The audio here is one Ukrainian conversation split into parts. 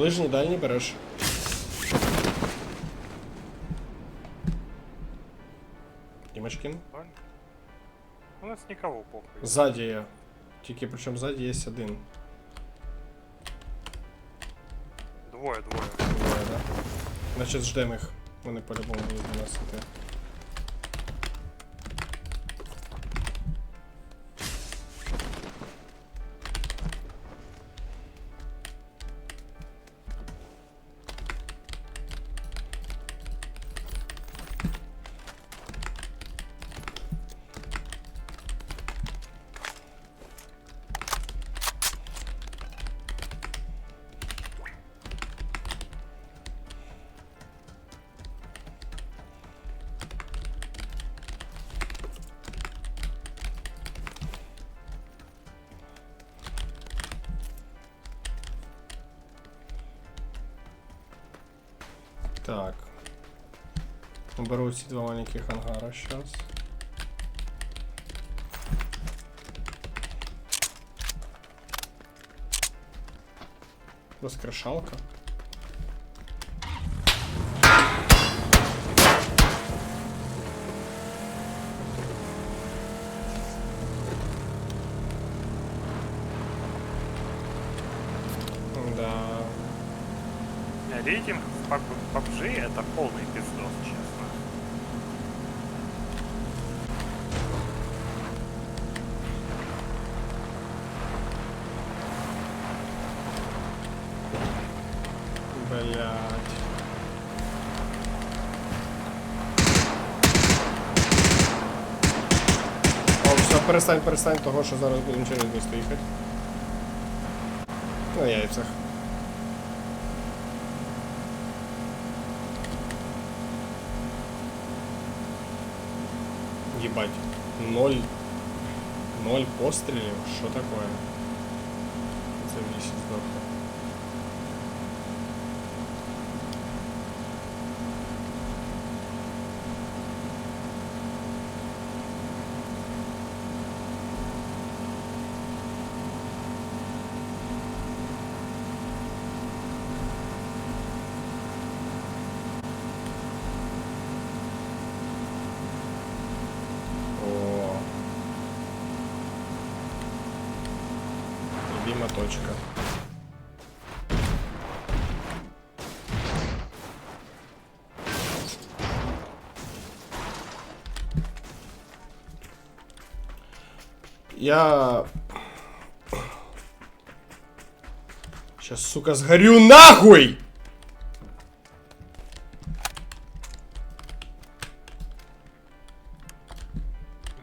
Ближній, дальній береш. Правильно? У нас никого похуй. Ззаді я. Тільки причому ззаді є один. Двое, двое. Двоє, да? Значить ждемо їх. Вони по-любому будуть до нас іти. Так. Уберу ці два маленьких ангара сейчас. Розкрашалка. Да. Видим? Это полный пиздос, честно. Блять. О, все, перестань, перестань того, що зараз будемо через місто їхати. На яйцях. Ебать. Ноль. Ноль пострілів? Що такое? Вісім здохло. Любима точка. Я... Сейчас, сука, сгорю нахуй!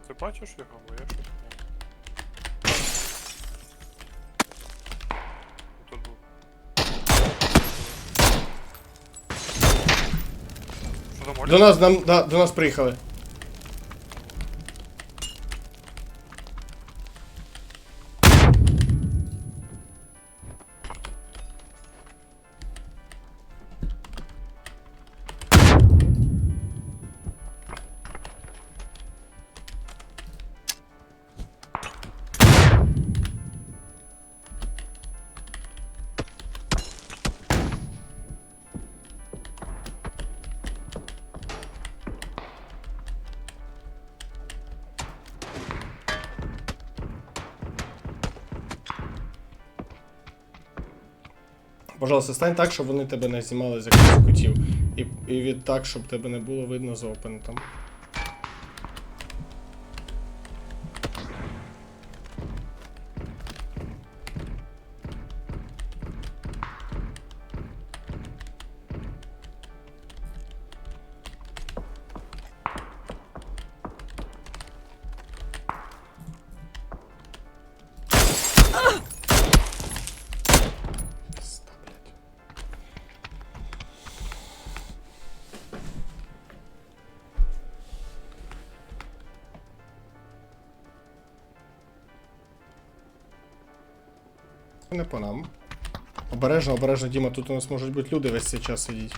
Ти бачиш його, бо я До нас, нам, да, до нас приїхали. Пожалуйста, стань так, щоб вони тебе не знімали з якихось кутів. І, і від так, щоб тебе не було видно за опентом. Не по нам. Обережно, обережно, Діма, тут у нас можуть бути люди весь цей час сидіть.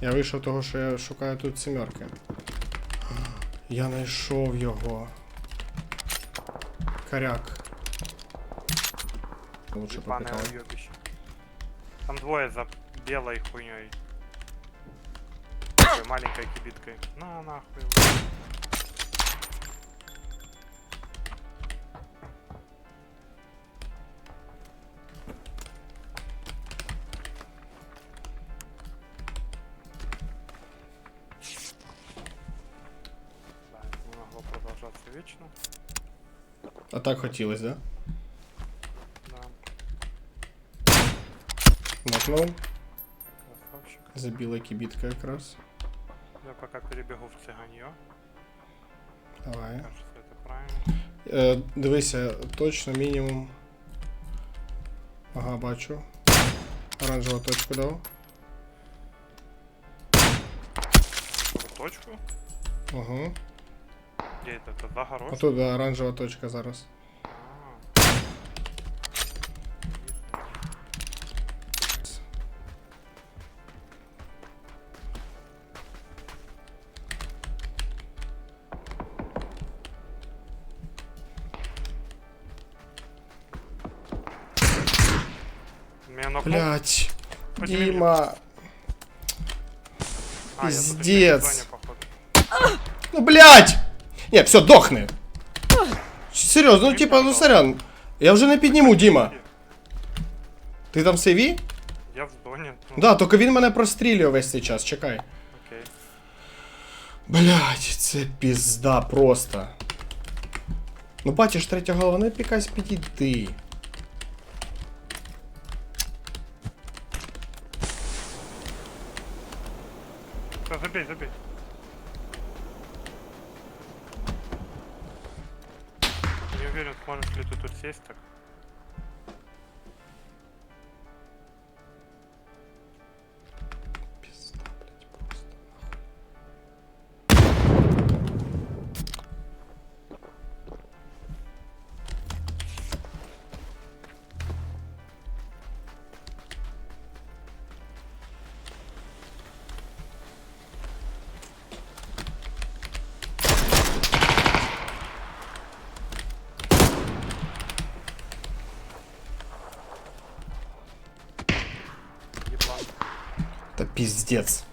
Я вийшов того, що я шукаю тут сімерки. Я знайшов його. Коряк. Лучше Пане попитаю. уйобище. Там двое за белой хуйней. Такой маленькой кибиткой. На нахуй. А так хотілось, да? Да, Нокнув. красавчик. За білою якраз. Я пока перебегу в цыганье. Давай. Кажется, это правильно. Е, дивися, точно мінімум. Ага, бачу. Оранжеву точку дав. Точку. Угу. Де це? Це за гараж? Отут да, точка зараз. Блять. Дима. Пиздец. Ну, блять! Ні, все, дохни. Серйозно, ну типа, ну сорян. Я вже не підніму, Діма. Ти там сейві? Я в зоне. Ну, Да, тільки він мене прострілює весь цей час, чекай. Окей. Блять, це пізда просто. Ну бачиш, третя голова, не пікась підійди. Всё, забей, забей. Уверен, сможешь ли ты тут сесть так. пиздец.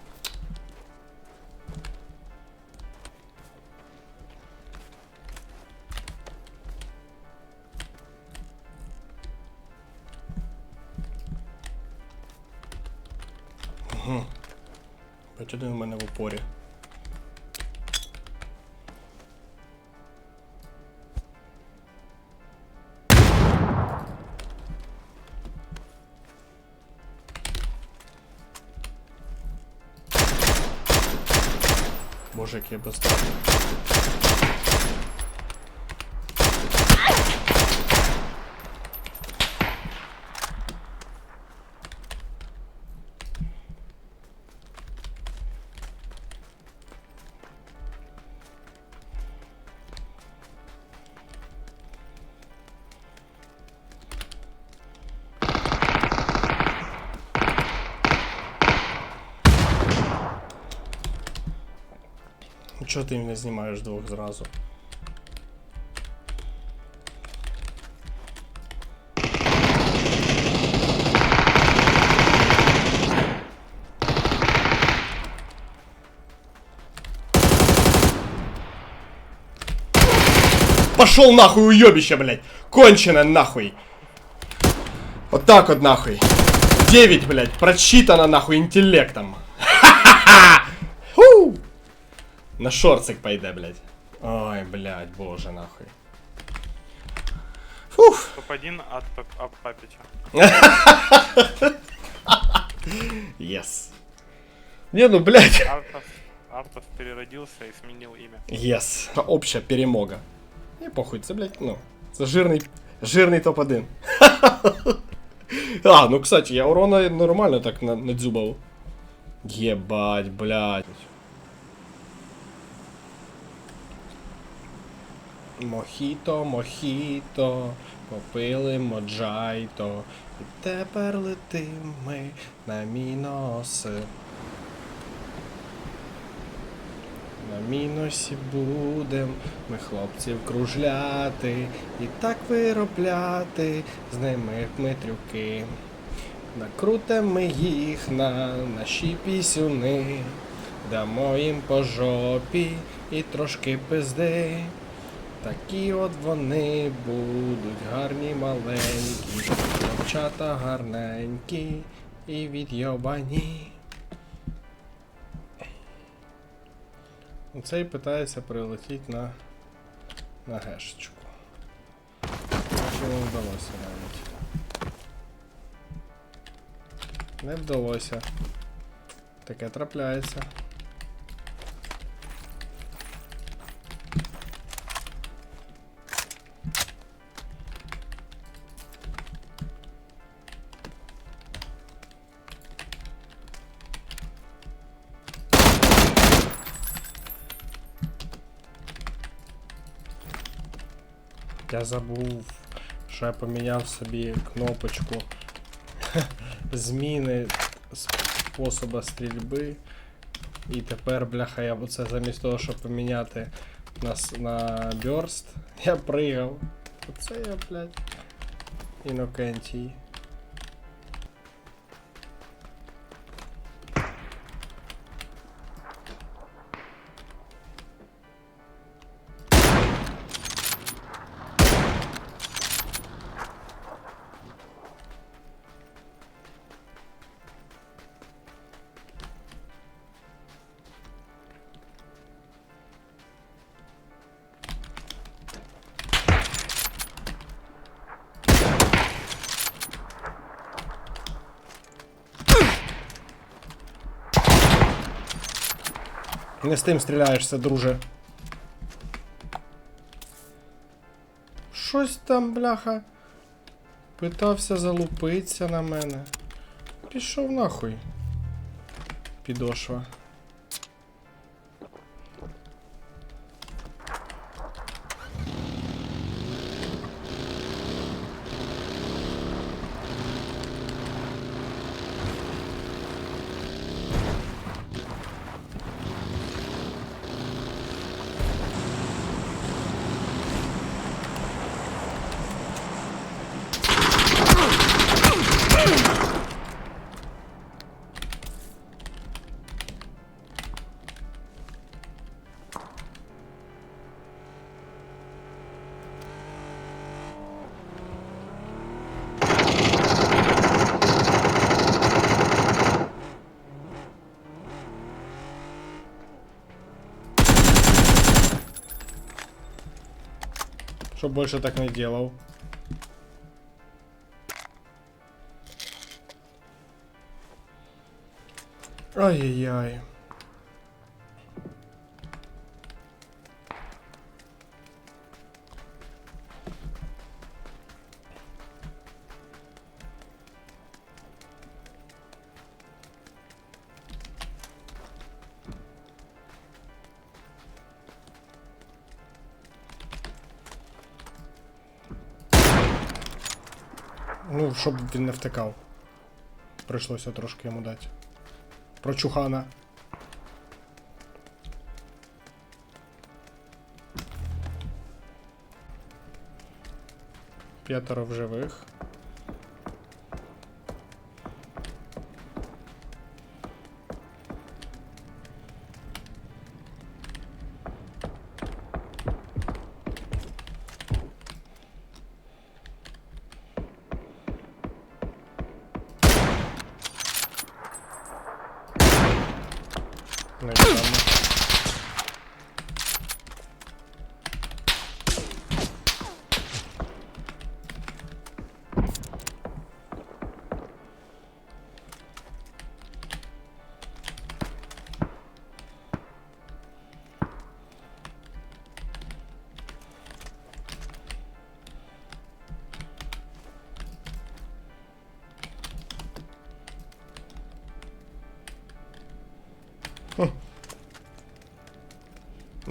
Угу. Потяни в мене в упорі. nożykiem dostałem. Чого ти мене знімаєш двох зразу? Пошел нахуй, уебище, блядь! Кончено нахуй! Вот так вот нахуй! 9, блядь, прочитано нахуй интеллектом! Ха-ха-ха! На шорцик пойде, блядь. Ой, блядь, боже, нахуй. Фух. Топ-1 от, Пап- от Папича. Yes. Не, ну, блядь. Артас, Артас переродился и сменил имя. Yes. Обща перемога. І похуй, це, блядь, ну. Це жирний, жирний топ-1. а, ну, кстати, я урона нормально так на- надзюбав. Єбать, блядь. Мохіто, мохіто, попили моджайто, і тепер летим ми на міноси. На мінусі будем ми хлопців кружляти і так виробляти з ними ми трюки. Накрутимо ми їх на наші пісюни, дамо їм по жопі і трошки пизди. Такі от вони будуть гарні маленькі, дівчата гарненькі і відйобані. Цей питається прилетіти на, на гешечку. Що не вдалося навіть. Не вдалося. Таке трапляється. Я забув, що я поміняв собі кнопочку зміни способа стрільби. І тепер, бляха, я оце замість того, щоб поміняти на, с- на бёрст, я пригав. Оце я, блядь, інокентій. Не з тим стріляєшся, друже. Щось там, бляха. Питався залупитися на мене. Пішов нахуй. Підошва. Чтоб больше так не делал. Ай-яй-яй. Ну, щоб він не втикав. Прийшлося трошки йому дати. Про чухана. П'ятеро в живих.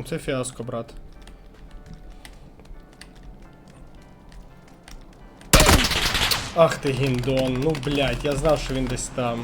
Ну це фіаско, брат. Ах ти гіндон, ну блядь, я знав, що він десь там.